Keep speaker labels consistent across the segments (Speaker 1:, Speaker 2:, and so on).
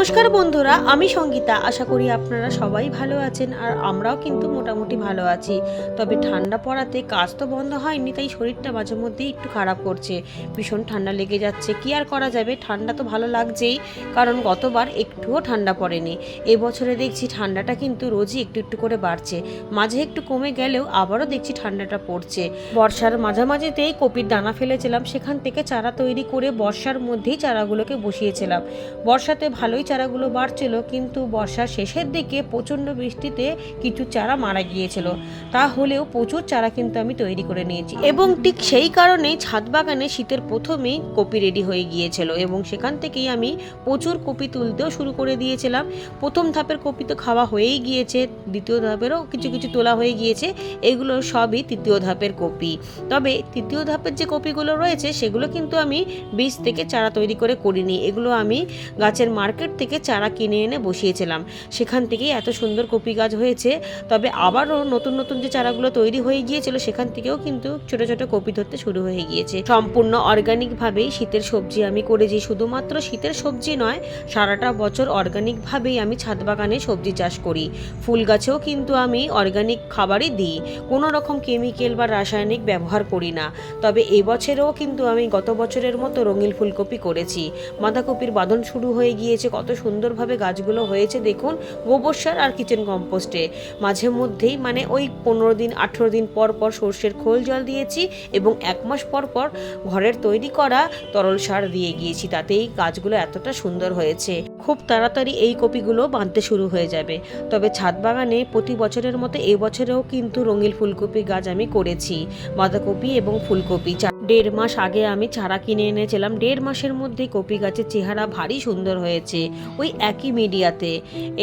Speaker 1: নমস্কার বন্ধুরা, আমি সঙ্গীতা। আশা করি আপনারা সবাই ভালো আছেন আর আমরাও কিন্তু মোটামুটি ভালো আছি। তবে ঠান্ডা পড়াতে কাজ তো বন্ধ হয়নি, তাই শরীরটা মাঝে মধ্যেই একটু খারাপ করছে। ভীষণ ঠান্ডা লেগে যাচ্ছে। কি আর করা যাবে? ঠান্ডা তো ভালো লাগছেই, কারণ গতবার একটুও ঠান্ডা পড়েনি। এবছরে দেখছি ঠান্ডাটা কিন্তু রোজই একটু একটু করে বাড়ছে। মাঝে একটু কমে গেলেও আবারও দেখছি ঠান্ডাটা পড়ছে। বর্ষার মাঝামাঝিতেই কপির দানা ফেলেছিলাম, সেখান থেকে চারা তৈরি করে বর্ষার মধ্যেই চারাগুলোকে বসিয়েছিলাম। বর্ষাতে ভালোই চারাগুলো বাড়ছিল, কিন্তু বর্ষার শেষের দিকে প্রচণ্ড বৃষ্টিতে কিছু চারা মারা গিয়েছিল। তা হলেও প্রচুর চারা কিন্তু আমি তৈরি করে নিয়েছি। এবং ঠিক সেই কারণেই ছাদ বাগানে শীতের প্রথমেই কপি রেডি হয়ে গিয়েছিল এবং সেখান থেকেই আমি প্রচুর কপি তুলতেও শুরু করে দিয়েছিলাম। প্রথম ধাপের কপি তো খাওয়া হয়েই গিয়েছে, দ্বিতীয় ধাপেরও কিছু কিছু তোলা হয়ে গিয়েছে, এগুলো সবই তৃতীয় ধাপের কপি। তবে তৃতীয় ধাপের যে কপিগুলো রয়েছে, সেগুলো কিন্তু আমি বীজ থেকে চারা তৈরি করে করিনি। এগুলো আমি গাছের মার্কেট থেকে চারা কিনে এনে বসিয়েছিলাম। সেখান থেকেই এত সুন্দর কপি গাছ হয়েছে। তবে আবারও নতুন নতুন যে চারাগুলো তৈরি হয়ে গিয়েছিল, সেখান থেকেও কিন্তু ছোট ছোট কপি ধরতে শুরু হয়ে গিয়েছে। সম্পূর্ণ অর্গানিকভাবেই শীতের সবজি আমি করেছি। শুধুমাত্র শীতের সবজি নয়, সারাটা বছর অর্গানিকভাবেই আমি ছাদ বাগানে সবজি চাষ করি। ফুল গাছেও কিন্তু আমি অর্গানিক খাবারই দিই। কোনো রকম কেমিক্যাল বা রাসায়নিক ব্যবহার করি না। তবে এবছরেও কিন্তু আমি গত বছরের মতো রঙিন ফুলকপি করেছি। বাঁধাকপির বাঁধন শুরু হয়ে গিয়েছে কত সুন্দরভাবে গাছগুলো হয়েছে, দেখুন, গোবর সার আর কিচেন কম্পোস্টে। মাঝে মধ্যেই মানে ওই পনেরো দিন, আঠেরো দিন পর পর সর্ষের খোল জল দিয়েছি এবং এক মাস পর পর ঘরের তৈরি করা তরল সার দিয়ে গিয়েছি। তাতেই গাছগুলো এতটা সুন্দর হয়েছে। খুব তাড়াতাড়ি এই কপিগুলো বাঁধতে শুরু হয়ে যাবে। তবে ছাদ বাগানে প্রতি বছরের মতো এবছরেও কিন্তু রঙিন ফুলকপি গাছ আমি করেছি। বাঁধাকপি এবং ফুলকপি দেড় মাস আগে আমি চারা কিনে এনেছিলাম। দেড় মাসের মধ্যে কপি গাছের চেহারা ভারী সুন্দর হয়েছে ওই একই মিডিয়াতে।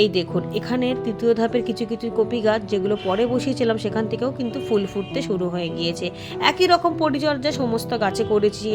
Speaker 1: এই দেখুন, এখানের তৃতীয় ধাপের কিছু কিছু কপি গাছ যেগুলো পরে বসিয়েছিলাম সেখান থেকেও কিন্তু ফুল ফুটতে শুরু হয়ে গিয়েছে। একই রকম পরিচর্যা সমস্ত গাছে করেছি।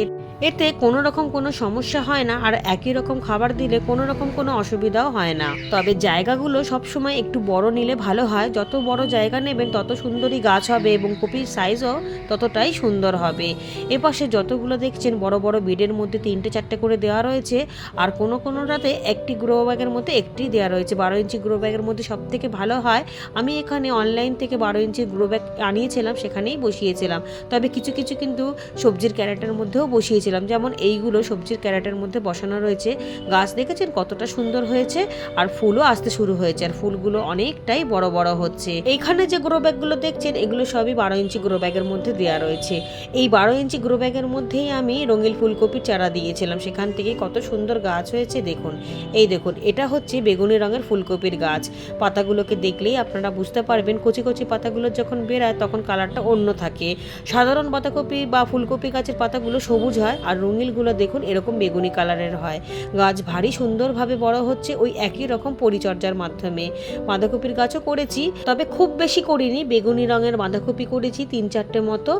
Speaker 1: এতে কোনো রকম কোনো সমস্যা হয় না আর একই রকম খাবার দিলে কোনো রকম কোনো অসুবিধাও হয় না। তবে জায়গাগুলো সবসময় একটু বড় নিলে ভালো হয়। যত বড় জায়গা নেবেন, তত সুন্দরই গাছ হবে এবং কপির সাইজও ততটাই সুন্দর হবে। এপাশে যতগুলো দেখছেন, বড় বড় বেডের মধ্যে তিনটে চারটে করে দেওয়া রয়েছে আর কোনো কোনোটাতে একটি গ্রো ব্যাগের মধ্যে একটি দেওয়া রয়েছে। বারো ইঞ্চি গ্রো ব্যাগের মধ্যে সব থেকে ভালো হয়। আমি এখানে অনলাইন থেকে বারো ইঞ্চি গ্রো ব্যাগ আনিয়েছিলাম, সেখানেই বসিয়েছিলাম। তবে কিছু কিছু কিন্তু সবজির ক্যারেটের মধ্যেও বসিয়েছিলাম। যেমন এইগুলো সবজির ক্যারেটের মধ্যে বসানো রয়েছে। গাছ দেখেছেন কতটা সুন্দর হয়েছে? আর ফুলও আসতে শুরু হয়েছে। আর ফুলগুলো অনেকটাই বড় বড় হচ্ছে। এইখানে যে গ্রো ব্যাগগুলো দেখছেন, এগুলো সবই বারো ইঞ্চি গ্রো ব্যাগের মধ্যে দেওয়া রয়েছে। এই বারো ইঞ্চি গ্রো ব্যাগের মধ্যেই আমি রঙিন ফুলকপির চারা দিয়েছিলাম। সেখান থেকে কত সুন্দর গাছ হয়েছে দেখুন। এই দেখুন, এটা হচ্ছে বেগুনি রঙের ফুলকপির গাছ। পাতাগুলোকে দেখলেই আপনারা বুঝতে পারবেন, কচি কচি পাতাগুলো যখন বেরায় তখন কালারটা অন্য থাকে। সাধারণ বাঁধাকপি বা ফুলকপি গাছের পাতাগুলো সবুজ হয় আর রঙিলগুলো দেখুন, এরকম বেগুনি কালারের হয়। গাছ ভারী সুন্দরভাবে বড় হচ্ছে, ওই একই রকম পরিচর্যার মাধ্যমে। বাঁধাকপির গাছও করেছি, তবে খুব বেশি করিনি। বেগুনি রঙের বাঁধাকপি করেছি তিন চারটে মতো।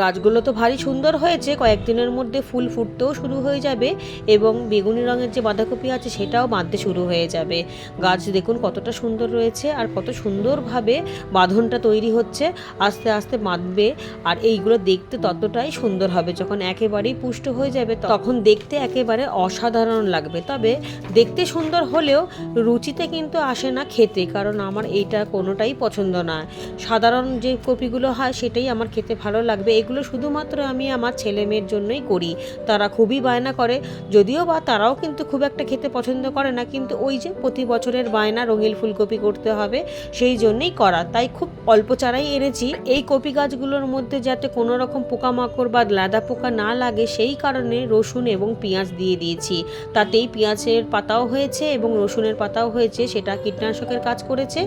Speaker 1: গাছগুলো তো ভারী সুন্দর হয়েছে, কয়েকদিনের মধ্যে ফুল ফুটতেও শুরু হয়ে যাবে এবং বেগুনি রঙের যে বাঁধাকপি আছে, সেটাও বাঁধতে শুরু হয়ে যাবে। গাছ দেখুন কতটা সুন্দর রয়েছে আর কত সুন্দরভাবে বাঁধনটা তৈরি হচ্ছে। আস্তে আস্তে বাঁধবে আর এইগুলো দেখতে ততটাই সুন্দর হবে যখন একেবারেই পুষ্ট হয়ে যাবে তখন। দেখতে একেবারে অসাধারণ লাগবে। তবে দেখতে সুন্দর হলেও রুচিতে কিন্তু আসে না খেতে, কারণ আমার এইটা কোনোটাই পছন্দ না। সাধারণ যে কপিগুলো হয় সেটাই আমার খেতে ভালো লাগবে। এগুলো শুধুমাত্র আমি আমার ছেলে মেয়ের জন্যই করি। তারা খুবই বায়না করে। যদিও বা তারাও কিন্তু খুব একটা খেতে পছন্দ করে না, কিন্তু ওই যে প্রতি বছরের বায়না রঙিন ফুলকপি করতে হবে, সেই জন্যই করা। তাই খুব অল্প চারাই এনেছি। এই কপি গাছগুলোর মধ্যে যাতে কোনো রকম পোকামাকড় বা লাদা পোকা না লাগে সেই কারণে রসুন এবং পেঁয়াজ দিয়ে দিয়েছি। তাতেই পেঁয়াজের পাতাও হয়েছে এবং রসুনের পাতাও হয়েছে, সেটা কীটনাশকের কাজ করেছে।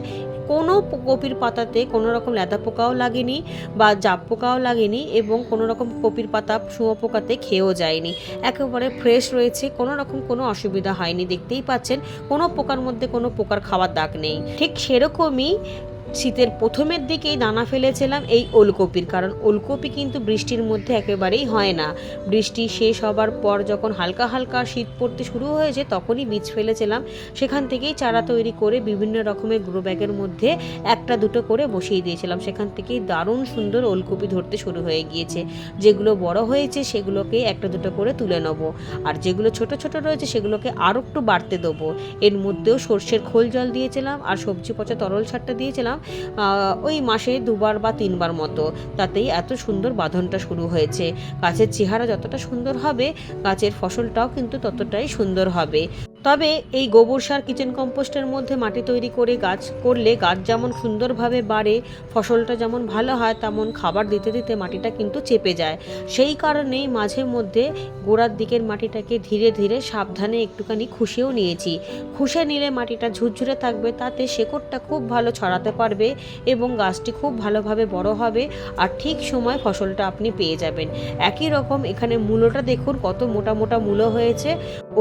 Speaker 1: কোনো কপির পাতাতে কোনো রকম লেদা পোকাও লাগেনি বা জাপ পোকাও লাগেনি এবং কোনো রকম কপির পাতা শুঁয়ো পোকাতে খেয়েও যায়নি। একেবারে ফ্রেশ রয়েছে, কোনো রকম কোনো অসুবিধা হয়নি, দেখতেই পাচ্ছেন। কোনো পোকার মধ্যে কোনো পোকার খাওয়ার দাগ নেই। ঠিক সেরকমই শীতের প্রথমের দিকেই দানা ফেলেছিলাম এই ওলকপির, কারণ ওলকপি কিন্তু বৃষ্টির মধ্যে একেবারেই হয় না। বৃষ্টি শেষ হবার পর যখন হালকা হালকা শীত পড়তে শুরু হয়েছে, তখনই বীজ ফেলেছিলাম। সেখান থেকেই চারা তৈরি করে বিভিন্ন রকমের গ্রো ব্যাগের মধ্যে একটা দুটো করে বসিয়ে দিয়েছিলাম। সেখান থেকেই দারুণ সুন্দর ওলকপি ধরতে শুরু হয়ে গিয়েছে। যেগুলো বড় হয়েছে, সেগুলোকে একটা দুটো করে তুলে নেব। আর যেগুলো ছোট ছোট রয়েছে, সেগুলোকে আরও একটু বাড়তে দেবো। এর মধ্যেও সর্ষের খোল জল দিয়েছিলাম, আর সবজি পচা তরল সারটা দিয়েছিলাম। ওই মাসে দুবার বা তিনবার মতো। তাতেই এত সুন্দর বাঁধনটা শুরু হয়েছে। গাছের চেহারা যতটা সুন্দর হবে, গাছের ফসলটাও কিন্তু ততটাই সুন্দর হবে। তবে এই গোবর সার কিচেন কম্পোস্টের মধ্যে মাটি তৈরি করে গাছ করলে গাছ যেমন সুন্দরভাবে বাড়ে, ফসলটা যেমন ভালো হয়, তেমন খাবার দিতে দিতে মাটিটা কিন্তু চেপে যায়। সেই কারণেই মাঝে মধ্যে গোড়ার দিকের মাটিটাকে ধীরে ধীরে সাবধানে একটুখানি খুশেও নিয়েছি। খুশে নিলে মাটিটা ঝুরঝুরে থাকবে, তাতে শেকড়টা খুব ভালো ছড়াতে পারবে এবং গাছটি খুব ভালোভাবে বড় হবে আর ঠিক সময় ফসলটা আপনি পেয়ে যাবেন। একই রকম এখানে মূলোটা দেখুন, কত মোটা মোটা মূলো হয়েছে।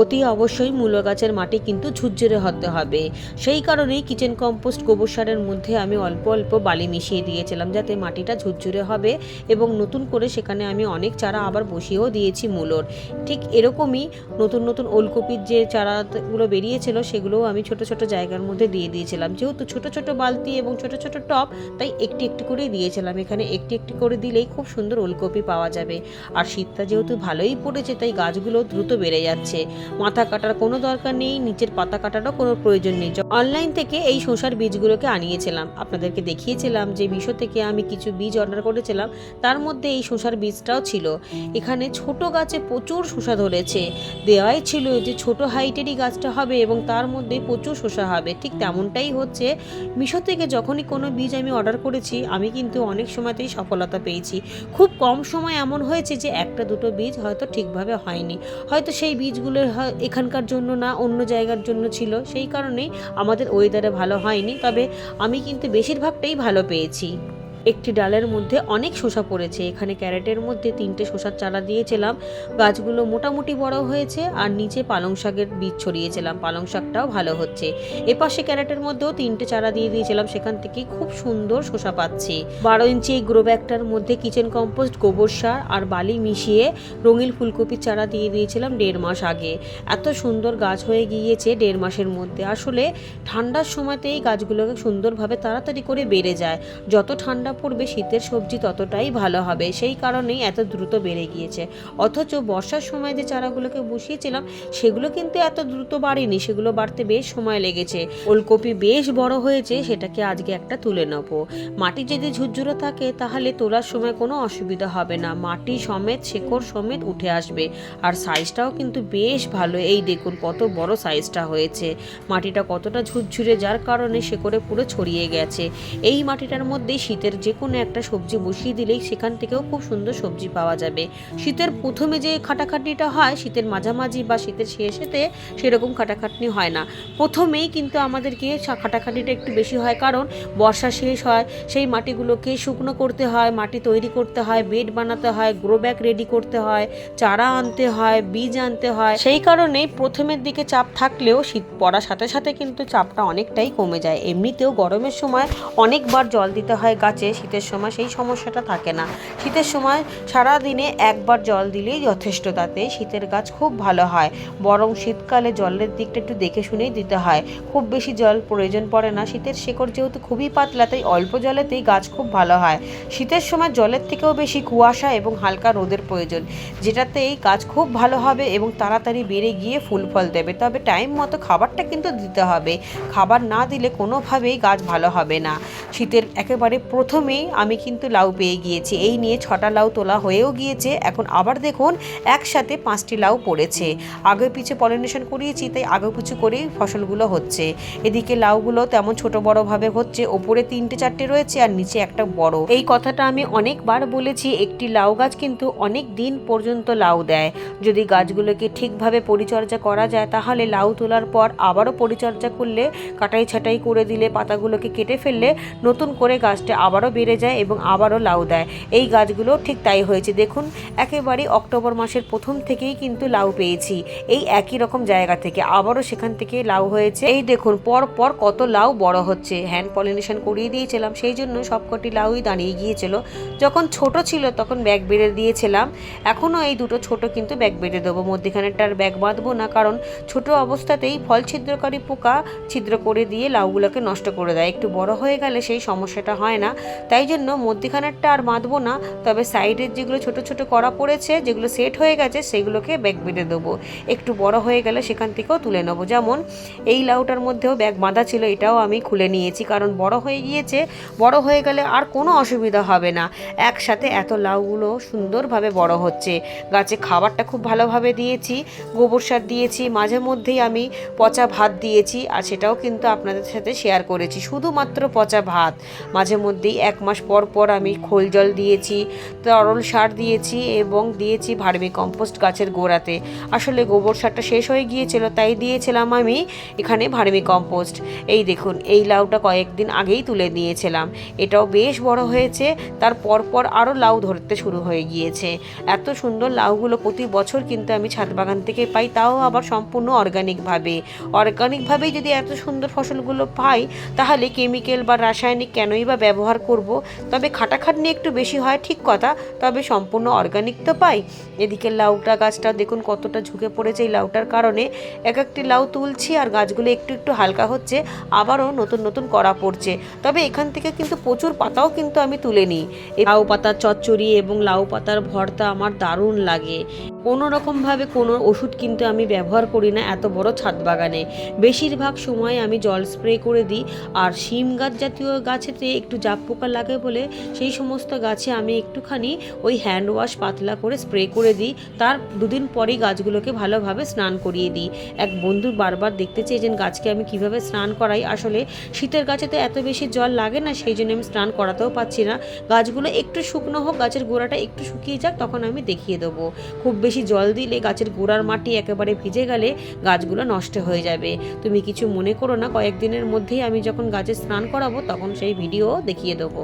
Speaker 1: অতি অবশ্যই মূলো গাছের মাটি কিন্তু ঝুরঝুরে হতে হবে। সেই কারণেই কিচেন কম্পোস্ট গোবর সারের মধ্যে আমি অল্প অল্প বালি মিশিয়ে দিয়েছিলাম যাতে মাটিটা ঝুরঝুরে হবে এবং নতুন করে সেখানে আমি অনেক চারা আবার বসিয়েও দিয়েছি মূলোর। ঠিক এরকমই নতুন নতুন ওলকপির যে চারাগুলো বেরিয়েছিল সেগুলোও আমি ছোট ছোট জায়গার মধ্যে দিয়ে দিয়েছিলাম। যেহেতু ছোট ছোট বালতি এবং ছোট ছোট টব, তাই একটি একটি করেই দিয়েছিলাম। এখানে একটি একটি করে দিলেই খুব সুন্দর ওলকপি পাওয়া যাবে। আর শীতটা যেহেতু ভালোই পড়েছে, তাই গাছগুলো দ্রুত বেড়ে যাচ্ছে। মাথা কাটার কোনো দরকার নেই, নিচের পাতা কাটারও কোনো প্রয়োজন নেই। অনলাইন থেকে এই শসার বীজগুলোকে আনিয়েছিলাম। আপনাদেরকে দেখিয়েছিলাম যে মিশো থেকে আমি কিছু বীজ অর্ডার করেছিলাম, তার মধ্যে এই শসার বীজটাও ছিল। এখানে ছোট গাছে প্রচুর শসা ধরেছে। দেওয়াই ছিল যে ছোট হাইটেরই গাছটা হবে এবং তার মধ্যে প্রচুর শসা হবে। ঠিক তেমনটাই হচ্ছে, মিশো থেকে যখনই কোনো বীজ আমি অর্ডার করেছি, আমি কিন্তু অনেক সময়তেই সফলতা পেয়েছি। খুব কম সময় এমন হয়েছে যে একটা দুটো বীজ হয়তো ঠিকভাবে হয়নি। হয়তো সেই বীজগুলো হয়- এখানকার জন্য না, অন্য জায়গার জন্য ছিল, সেই কারণেই আমাদের ওয়েদারে ভালো হয়নি। তবে আমি কিন্তু বেশিরভাগটাই ভালো পেয়েছি। একটি ডালের মধ্যে অনেক শসা পড়েছে। এখানে ক্যারেটের মধ্যে তিনটে শসার চারা দিয়েছিলাম। গাছগুলো মোটামুটি বড় হয়েছে আর নিচে পালং শাকের বীজ ছড়িয়েছিলাম। পালং শাকটাও ভালো হচ্ছে। এপাশে ক্যারেটের মধ্যেও তিনটে চারা দিয়ে দিয়েছিলাম। সেখান থেকে খুব সুন্দর শসা পাচ্ছি। বারো ইঞ্চি এই গ্রো ব্যাগটার মধ্যে কিচেন কম্পোস্ট, গোবর সার আর বালি মিশিয়ে রঙিন ফুলকপির চারা দিয়ে দিয়েছিলাম দেড় মাস আগে। এত সুন্দর গাছ হয়ে গিয়েছে দেড় মাসের মধ্যে। আসলে ঠান্ডার সময়তেই গাছগুলোকে সুন্দরভাবে তাড়াতাড়ি করে বেড়ে যায়। যত ঠান্ডা পড়বে শীতের সবজি ততটাই ভালো হবে। সেই কারণেই এত দ্রুত বেড়ে গিয়েছে। অথচ বর্ষার সময় যে চারাগুলোকে বসিয়েছিলাম, সেগুলো কিন্তু এত দ্রুত বাড়েনি, সেগুলো বাড়তে বেশ সময় লেগেছে। ওলকপি বেশ বড় হয়েছে, সেটাকে আজকে একটা তুলে নেব। মাটি যদি ঝুরঝুরে থাকে, তাহলে তোলার সময় কোনো অসুবিধা হবে না। মাটি সমেত, শেকড় সমেত উঠে আসবে। আর সাইজটাও কিন্তু বেশ ভালো। এই দেখুন কত বড় সাইজটা হয়েছে। মাটিটা কতটা ঝুরঝুরে, যার কারণে শেকড়ে পুরো ছড়িয়ে গেছে। এই মাটিটার মধ্যে শীতের যে কোনো একটা সবজি বসিয়ে দিলেই সেখান থেকেও খুব সুন্দর সবজি পাওয়া যাবে। শীতের প্রথমে যে খাটাখাটনিটা হয়, শীতের মাঝামাঝি বা শীতের শেষেতে সেরকম খাটাখাটনি হয় না। প্রথমেই কিন্তু আমাদেরকে খাটাখাটনিটা একটু বেশি হয় কারণ বর্ষা শেষ হয়, সেই মাটিগুলোকে শুকনো করতে হয়, মাটি তৈরি করতে হয়, বেড বানাতে হয়, গ্রো ব্যাগ রেডি করতে হয়, চারা আনতে হয়, বীজ আনতে হয়। সেই কারণেই প্রথমের দিকে চাপ থাকলেও শীত পড়ার সাথে সাথে কিন্তু চাপটা অনেকটাই কমে যায়। এমনিতেও গরমের সময় অনেকবার জল দিতে হয় গাছে শীতের সময় সেই সমস্যাটা থাকে না। শীতের সময় সারা দিনে একবার জল দিলেই যথেষ্ট, তাতে শীতের গাছ খুব ভালো হয়। বরং শীতকালে জলের দিকটা একটু দেখে শুনেই দিতে হয়। খুব বেশি জল প্রয়োজন পড়ে না। শীতের শেকড় যেহেতু খুবই পাতলা, তাই অল্প জলেতেই গাছ খুব ভালো হয়। শীতের সময় জলের থেকেও বেশি কুয়াশা এবং হালকা রোদের প্রয়োজন, যেটাতেই গাছ খুব ভালো হবে এবং তাড়াতাড়ি বেড়ে গিয়ে ফুল ফল দেবে। তবে টাইম মতো খাবারটা কিন্তু দিতে হবে। খাবার না দিলে কোনোভাবেই গাছ ভালো হবে না। শীতের একেবারে প্রথমেই আমি কিন্তু লাউ পেয়ে গিয়েছি। এই নিয়ে ছটা লাউ তোলা হয়েও গিয়েছে। এখন আবার দেখুন, একসাথে পাঁচটি লাউ পড়েছে। আগে পিছে পলিনেশন করিয়েছি, তাই আগে পিছু করেই ফসলগুলো হচ্ছে। এদিকে লাউগুলো তেমন ছোট বড়ভাবে হচ্ছে, ওপরে তিনটে চারটে রয়েছে আর নিচে একটা বড়। এই কথাটা আমি অনেকবার বলেছি, একটি লাউ গাছ কিন্তু অনেক দিন পর্যন্ত লাউ দেয়। যদি গাছগুলোকে ঠিকভাবে পরিচর্যা করা যায়, তাহলে লাউ তোলার পর আবারও পরিচর্যা করলে, কাটাই ছাটাই করে দিলে, পাতাগুলোকে কেটে ফেললে, নতুন করে গাছটা আবারও বেড়ে যায় এবং আবারও লাউ দেয়। এই গাছগুলো ঠিক তাই হয়েছে। দেখুন একেবারে অক্টোবর মাসের প্রথম থেকেই কিন্তু লাউ পেয়েছি। এই একই রকম জায়গা থেকে আবারও সেখান থেকে লাউ হয়েছে। এই দেখুন পর পর কত লাউ বড় হচ্ছে। হ্যান্ড পলিনেশন করিয়ে দিয়েছিলাম, সেই জন্য সবকটি লাউই দাঁড়িয়ে গিয়েছিল। যখন ছোট ছিল তখন ব্যাগ বেড়ে দিয়েছিলাম। এখনও এই দুটো ছোট কিন্তু ব্যাগ বেঁধে দেবো। মধ্যেখানেরটার ব্যাগ বাঁধবো না, কারণ ছোট অবস্থাতেই ফল ছিদ্রকারী পোকা ছিদ্র করে দিয়ে লাউগুলোকে নষ্ট করে দেয়। একটু বড় হয়ে গেলে সেই সমস্যাটা হয় না। তাই জন্য মধ্যিখানেরটা আর বাঁধবো না। তবে সাইডের যেগুলো ছোট ছোট করা পড়েছে, যেগুলো সেট হয়ে গেছে, সেগুলোকে ব্যাগ বেঁধে দেবো। একটু বড় হয়ে গেলে সেখান থেকেও তুলে নেব। যেমন এই লাউটার মধ্যেও ব্যাগ বাঁধা ছিল, এটাও আমি খুলে নিয়েছি। কারণ বড় হয়ে গিয়েছে, বড় হয়ে গেলে আর কোনো অসুবিধা হবে না। একসাথে এত লাউগুলো সুন্দরভাবে বড় হচ্ছে। গাছে খাবারটা খুব ভালোভাবে দিয়েছি, গোবর সার দিয়েছি, মাঝে মধ্যেই আমি পচা ভাত দিয়েছি। আর সেটাও কিন্তু আপনাদের সাথে শেয়ার করেছি। শুধুমাত্র পচা ভাত। মাঝে মধ্যেই এক মাস পর পর আমি খোল জল দিয়েছি, তরল সার দিয়েছি এবং দিয়েছি ভার্মি কম্পোস্ট গাছের গোড়াতে। আসলে গোবর সারটা শেষ হয়ে গিয়েছিল, তাই দিয়েছিলাম আমি এখানে ভার্মি কম্পোস্ট। এই দেখুন, এই লাউটা কয়েকদিন আগেই তুলে নিয়েছিলাম। এটাও বেশ বড় হয়েছে, তার পরপর আরও লাউ ধরতে শুরু হয়ে গিয়েছে। এত সুন্দর লাউগুলো প্রতি বছর কিন্তু আমি ছাদ বাগান থেকে পাই, তাও আবার সম্পূর্ণ অর্গানিকভাবে অর্গানিকভাবেই যদি এত সুন্দর ফসলগুলো পাই, তাহলে কেমিক্যাল বা রাসায়নিক কেনই বা ব্যবহার করব। তবে খাটাখাটনি একটু বেশি হয়, ঠিক কথা। তবে সম্পূর্ণ অর্গানিক তো পাই। এদিকে লাউটা গাছটা দেখুন কতটা ঝুঁকে পড়েছে এই লাউটার কারণে। এক একটি লাউ তুলছি আর গাছগুলো একটু একটু হালকা হচ্ছে, আবারও নতুন নতুন করা পড়ছে। তবে এখান থেকে কিন্তু প্রচুর পাতাও কিন্তু আমি তুলে নিই। লাউ পাতার চচ্চড়ি এবং লাউ পাতার ভর্তা আমার দারুণ লাগে। কোনো রকমভাবে কোনো ওষুধ কিন্তু আমি ব্যবহার করি না, এত বড় ছাদ বাগানে। বেশিরভাগ সময় আমি জল স্প্রে করে দিই, আর শিম গাছ জাতীয় গাছেতে একটু জাপ পোকা লাগে বলে সেই সমস্ত গাছে আমি একটুখানি ওই হ্যান্ড ওয়াশ পাতলা করে স্প্রে করে দিই, তার দুদিন পরেই গাছগুলোকে ভালোভাবে স্নান করিয়ে দিই। এক বন্ধু বারবার দেখতে চেয়েছেন গাছকে আমি কীভাবে স্নান করাই, আসলে শীতের গাছে তো এত বেশি জল লাগে না, সেই জন্য আমি স্নান করাতেও পাচ্ছি না। গাছগুলো একটু শুকনো হোক, গাছের গোড়াটা একটু শুকিয়ে যাক, তখন আমি দেখিয়ে দেবো। খুব বেশি জল দিলে গাছের গোড়ার মাটি একেবারে ভিজে গেলে গাছগুলো নষ্ট হয়ে যাবে। তুমি কিছু মনে করো না, কয়েকদিনের মধ্যেই আমি যখন গাছে স্নান করাবো তখন সেই ভিডিও দেখিয়ে দেবো।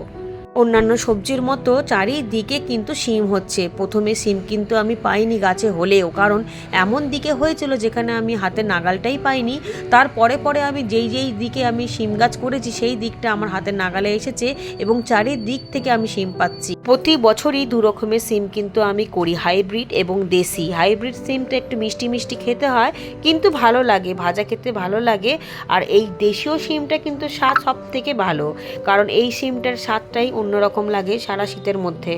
Speaker 1: অন্যান্য সবজির মতো চারিদিকে কিন্তু শিম হচ্ছে। প্রথমে শিম কিন্তু আমি পাইনি গাছে হলেও, কারণ এমন দিকে হয়েছিল যেখানে আমি হাতে নাগালটাই পাইনি। তারপরে পরে আমি যেই যেই দিকে আমি শিম গাছ করেছি, সেই দিকটা আমার হাতের নাগালে এসেছে এবং চারিদিক থেকে আমি শিম পাচ্ছি। প্রতি বছরই দু রকমের সিম কিন্তু আমি করি, হাইব্রিড এবং দেশি। হাইব্রিড সিমটা একটু মিষ্টি মিষ্টি খেতে হয়, কিন্তু ভালো লাগে, ভাজা খেতে ভালো লাগে। আর এই দেশীয় সিমটা কিন্তু স্বাদ সব থেকে ভালো, কারণ এই সিমটার স্বাদটাই অন্যরকম লাগে সারা শীতের মধ্যে।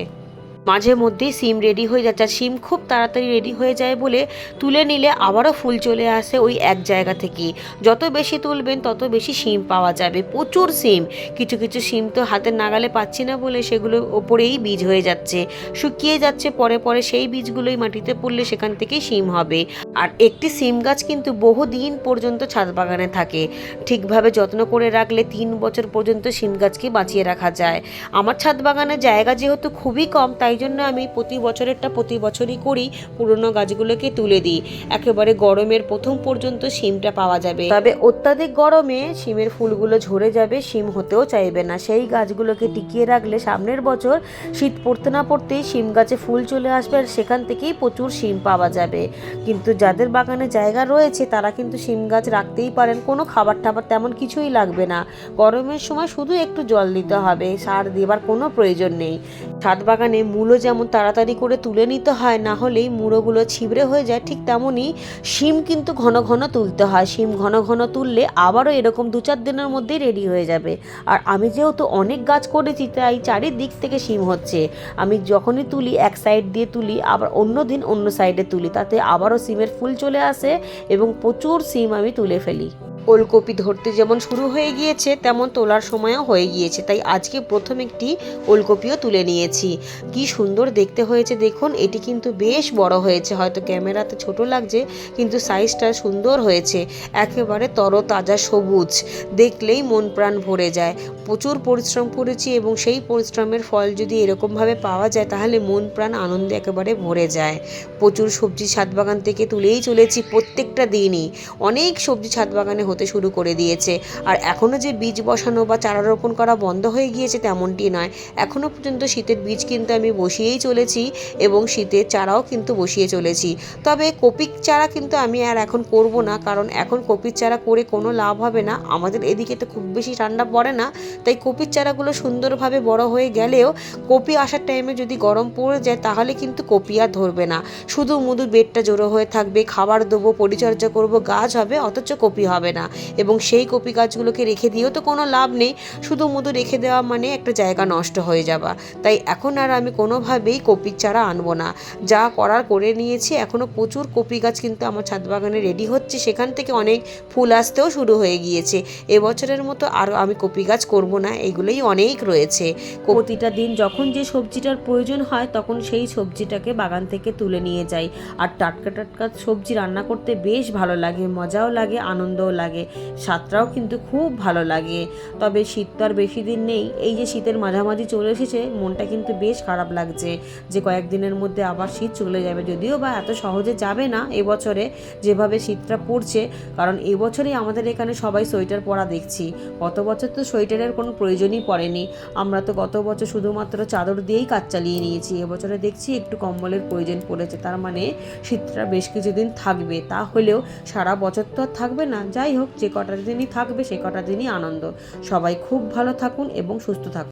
Speaker 1: মাঝে মধ্যেই সিম রেডি হয়ে যাচ্ছে। সিম খুব তাড়াতাড়ি রেডি হয়ে যায় বলে তুলে নিলে আবারও ফুল চলে আসে ওই এক জায়গা থেকে যত বেশি তুলবেন, তত বেশি সিম পাওয়া যাবে। প্রচুর সিম। কিছু কিছু সিম তো হাতের নাগালে পাচ্ছি না বলে সেগুলো ওপরেই বীজ হয়ে যাচ্ছে। শুকিয়ে যাচ্ছে, পরে পরে সেই বীজগুলোই মাটিতে পড়লে সেখান থেকেই সিম হবে। আর একটি সিম গাছ কিন্তু বহুদিন পর্যন্ত ছাদ বাগানে থাকে। ঠিকভাবে যত্ন করে রাখলে তিন বছর পর্যন্ত সিম গাছকে বাঁচিয়ে রাখা যায়। আমার ছাদ বাগানের জায়গা যেহেতু খুবই কম, তাই জন্য আমি প্রতি বছরেরটা প্রতি বছরই করি, পুরনো গাছগুলোকে তুলে দিই। একেবারে গরমের প্রথম পর্যন্ত সিমটা পাওয়া যাবে। তবে অত্যাধিক গরমে সিমের ফুলগুলো ঝরে যাবে সিম হতেও চাইবে না। সেই গাছগুলোকে টিকিয়ে রাখলে সামনের বছর শীত পড়তে না পড়তেই সিম গাছে ফুল চলে আসবে আর সেখান থেকেই প্রচুর সিম পাওয়া যাবে। কিন্তু যাদের বাগানে জায়গা রয়েছে, তারা কিন্তু সিম গাছ রাখতেই পারেন। কোনো খাবার টাবার তেমন কিছুই লাগবে না। গরমের সময় শুধু একটু জল দিতে হবে। সার দেবার কোনো প্রয়োজন নেই। ছাদ বাগানে মূলো যেমন তাড়াতাড়ি করে তুলে নিতে হয়, না হলেই মুড়োগুলো ছিবড়ে হয়ে যায়, ঠিক তেমনই শিম কিন্তু ঘন ঘন তুলতে হয়। শিম ঘন ঘন তুললে আবারও এরকম দু চার দিনের মধ্যেই রেডি হয়ে যাবে। আর আমি যেহেতু অনেক গাছ করেছি, তাই চারিদিক থেকে শিম হচ্ছে। আমি যখনই তুলি, এক সাইড দিয়ে তুলি, আবার অন্য দিন অন্য সাইডে তুলি, তাতে আবারও সিমের ফুল চলে আসে এবং প্রচুর সিম আমি তুলে ফেলি। ওলকপি ধরতে যেমন শুরু হয়ে গিয়েছে, তেমন তোলার সময়ও হয়ে গিয়েছে। তাই আজকে প্রথম একটি ওলকপিও তুলে নিয়েছি। কি সুন্দর দেখতে হয়েছে দেখুন, এটি কিন্তু বেশ বড় হয়েছে। হয়তো ক্যামেরাতে ছোট লাগছে, কিন্তু সাইজটা সুন্দর হয়েছে। একেবারে তরতাজা সবুজ, দেখলেই মন প্রাণ ভরে যায়। প্রচুর পরিশ্রম করেছি এবং সেই পরিশ্রমের ফল যদি এরকমভাবে পাওয়া যায়, তাহলে মন প্রাণ আনন্দে একেবারে ভরে যায়। প্রচুর সবজি ছাদ বাগান থেকে তুলেই চলেছি প্রত্যেকটা দিনই। অনেক সবজি ছাদ বাগানে হতে শুরু করে দিয়েছে। আর এখনও যে বীজ বসানো বা চারা রোপণ করা বন্ধ হয়ে গিয়েছে তেমনটি নয়। এখনও পর্যন্ত শীতের বীজ কিন্তু আমি বসিয়েই চলেছি এবং শীতের চারাও কিন্তু বসিয়ে চলেছি। তবে কপির চারা কিন্তু আমি আর এখন করব না, কারণ এখন কপির চারা করে কোনো লাভ হবে না। আমাদের এদিকে তো খুব বেশি ঠান্ডা পড়ে না, তাই কপির চারাগুলো সুন্দরভাবে বড় হয়ে গেলেও কপি আসার টাইমে যদি গরম পড়ে যায়, তাহলে কিন্তু কপি আর ধরবে না। শুধু মুধু বেডটা জোড়ো হয়ে থাকবে, খাবার দেবো, পরিচর্যা করব, গাছ হবে, অথচ কপি হবে না। এবং সেই কপি গাছগুলোকে রেখে দিয়েও তো কোনো লাভ নেই। শুধু মুধু রেখে দেওয়া মানে একটা জায়গা নষ্ট হয়ে যাওয়া। তাই এখন আর আমি কোনোভাবেই কপির চারা আনব না। যা করার করে নিয়েছি এখনও প্রচুর কপি গাছ কিন্তু আমার ছাদ বাগানে রেডি হচ্ছে। সেখান থেকে অনেক ফুল আসতেও শুরু হয়ে গিয়েছে। এবছরের মতো আর আমি কপি গাছ করব না, এগুলোই অনেক রয়েছে। প্রতিটা দিন যখন যে সবজিটার প্রয়োজন হয়, তখন সেই সবজিটাকে বাগান থেকে তুলে নিয়ে যাই। আর টাটকা টাটকা সবজি রান্না করতে বেশ ভালো লাগে, মজাও লাগে, আনন্দও লাগে। স্বাদটাও কিন্তু খুব ভালো লাগে। তবে শীত তো আর বেশি দিন নেই। এই যে শীতের মাঝামাঝি চলে এসেছে, মনটা কিন্তু বেশ খারাপ লাগছে যে কয়েকদিনের মধ্যে আবার শীত চলে যাবে। যদিও বা এত সহজে যাবে না এবছরে যেভাবে শীতটা পড়ছে, কারণ এবছরেই আমাদের এখানে সবাই সোয়েটার পরা দেখছি। গত বছর তো সোয়েটারের কোনো প্রয়োজনই পড়েনি। আমরা তো গত বছর শুধুমাত্র চাদর দিয়েই কাজ চালিয়ে নিয়েছি। এবছরে দেখছি একটু কম্বলের প্রয়োজন পড়েছে। তার মানে শীতটা বেশ কিছুদিন থাকবে। তা হলেও সারা বছর তো আর থাকবে না। যাই হোক যে কটা দিনই থাকবে, সেই কটা দিনই আনন্দ। সবাই খুব ভালো থাকুন এবং সুস্থ থাকুন।